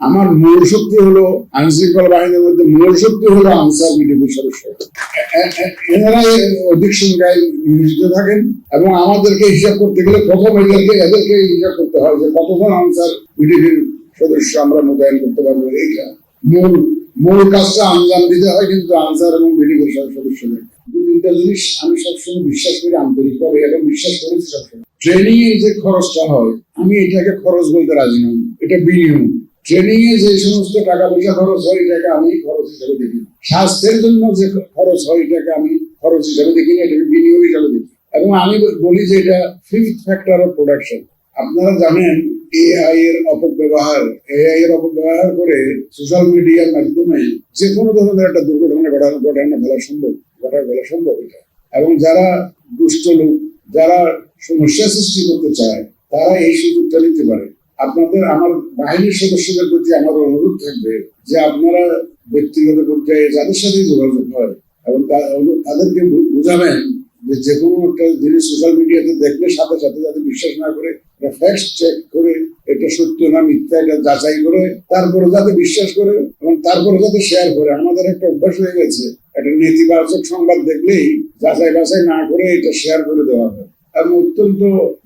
আমার মূল শক্তি হলো আইন শৃঙ্খলা বাহিনীর মধ্যে মূল শক্তি হলো আনসার বিজেপির সদস্য। এনারা অধিক সংখ্যায় নিয়োজিত থাকেন এবং আমাদেরকে হিসাব করতে গেলে প্রথম এদেরকে এদেরকে হিসাব করতে হয় যে কতজন আনসার বিজেপির সদস্য আমরা মোতায়েন করতে পারব। এইটা মূল মূল কাজটা আঞ্জাম দিতে হয় কিন্তু আনসার এবং বিজেপির সদস্যদের দু তিনটা জিনিস আমি সবসময় বিশ্বাস করি আন্তরিকভাবে এবং বিশ্বাস করেছি সবসময়। ট্রেনিং এর যে খরচটা হয়, আমি এটাকে খরচ বলতে রাজি নই। এটা বিনিয়োগ। ট্রেনিং এ যে সমস্ত টাকা পয়সা খরচ হয়, এটাকে আমি খরচ হিসাবে দেখি। স্বাস্থ্যের জন্য যে খরচ হয়, এটাকে আমি খরচ হিসাবে দেখি না, এটাকে বিনিয়োগ হিসাবে দেখি। এবং আমি বলি যে এটা ফিফথ ফ্যাক্টর অফ প্রোডাকশন আপনারা জানেন এআই এর অপব্যবহার এআই এর অপব্যবহার করে সোশ্যাল মিডিয়ার মাধ্যমে যে কোনো ধরনের একটা দুর্ঘটনা ঘটানো ঘটানো ফেলা সম্ভব ঘটা ফেলা সম্ভব এটা। এবং যারা দুষ্ট লোক, যারা সমস্যা সৃষ্টি করতে চায়, তারা এই সুযোগটা নিতে পারে। আপনাদের আমার বাহিনীর সদস্যদের প্রতি আমার অনুরোধ থাকবে যে আপনারা ব্যক্তিগত পর্যায়ে যাদের সাথে যোগাযোগ হয় এবং তাদেরকে বুঝাবেন যে যে কোনো একটা জিনিস সোশ্যাল মিডিয়াতে দেখলে সাথে সাথে যাতে বিশ্বাস না করে ফ্যাক্ট চেক করে, এটা সত্য না মিথ্যা, এটা যাচাই করে, তারপরে যাতে বিশ্বাস করে এবং তারপরে যাতে শেয়ার করে। আমাদের একটা অভ্যাস হয়ে গেছে। একটা নেতিবাচক সংবাদ দেখলেই যাচাই বাছাই না করে এটা শেয়ার করে দেওয়া হয়। এবং অত্যন্ত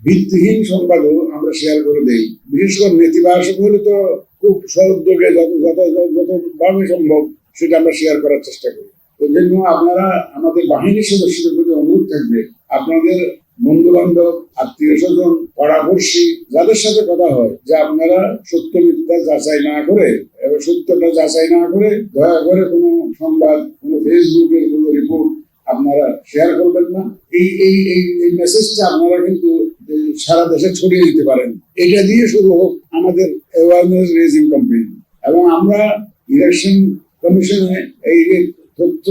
ভিত্তিহীন সংবাদও আমরা শেয়ার করে দেই। বিশেষ করে নেতিবাচক হলে তো খুব সহযোগে যত যত যত ভাবে সম্ভব সেটা আমরা শেয়ার করার চেষ্টা করি। তো জন্য আপনারা আমাদের বাহিনীর সদস্যদের প্রতি অনুরোধ থাকবে। আপনাদের বন্ধু বান্ধব আত্মীয় স্বজন পরামর্শী যাদের সাথে কথা হয়, যে আপনারা সত্য মিথ্যা যাচাই না করে, এবং সত্যটা যাচাই না করে দয়া করে কোনো সংবাদ, কোনো ফেসবুকের কোনো রিপোর্ট আপনারা শেয়ার করবেন না। এই এই এই মেসেজটা আপনারা কিন্তু সারা দেশে ছড়িয়ে দিতে পারেন। এটা দিয়ে শুরু হোক আমাদের অ্যাওয়ারনেস রেজিং ক্যাম্পেইন এবং আমরা ইলেকশন কমিশনে এই তথ্য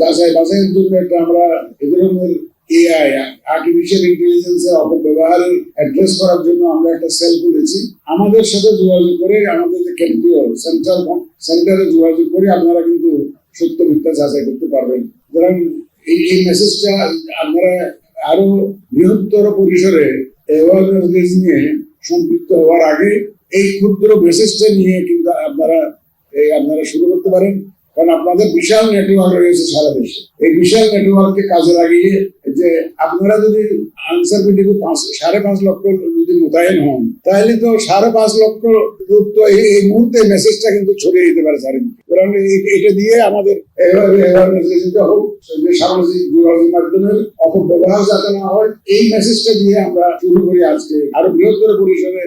যাচাই বাছাইয়ের জন্য একটা আমরা এ ধরনের এআই আর্টিফিশিয়াল ইন্টেলিজেন্সের অপব্যবহারের অ্যাড্রেস করার জন্য আমরা একটা সেল খুলেছি। আমাদের সাথে যোগাযোগ করে আমাদের যে কেন্দ্রীয় সেন্ট্রাল সেন্টারে যোগাযোগ করে আপনারা কিন্তু সত্য মিথ্যা যাচাই করতে পারবেন। সুতরাং এই এই মেসেজটা আপনারা আরও বৃহত্তর পরিসরে অ্যাওয়ারনেস নিয়ে সম্পৃক্ত হওয়ার আগে এই ক্ষুদ্র মেসেজটা নিয়ে কিন্তু আপনারা এই আপনারা শুরু করতে পারেন। কারণ আপনাদের বিশাল নেটওয়ার্ক রয়েছে সারা দেশে। এই বিশাল নেটওয়ার্ককে কাজে লাগিয়ে যে আপনারা যদি আনসার পাঁচ সাড়ে পাঁচ লক্ষ যদি মোতায়েন হন তাহলে তো সাড়ে পাঁচ লক্ষ লোক তো এই মুহূর্তে মেসেজটা কিন্তু ছড়িয়ে দিতে পারে চারিদিকে কারণ এটা দিয়ে আমাদের এভাবে মেসেজ দিতে হোক যে সামাজিক যোগাযোগ মাধ্যমের অপব্যবহার যাতে না হয় এই মেসেজটা দিয়ে আমরা শুরু করি আজকে। আরও বৃহত্তর পরিসরে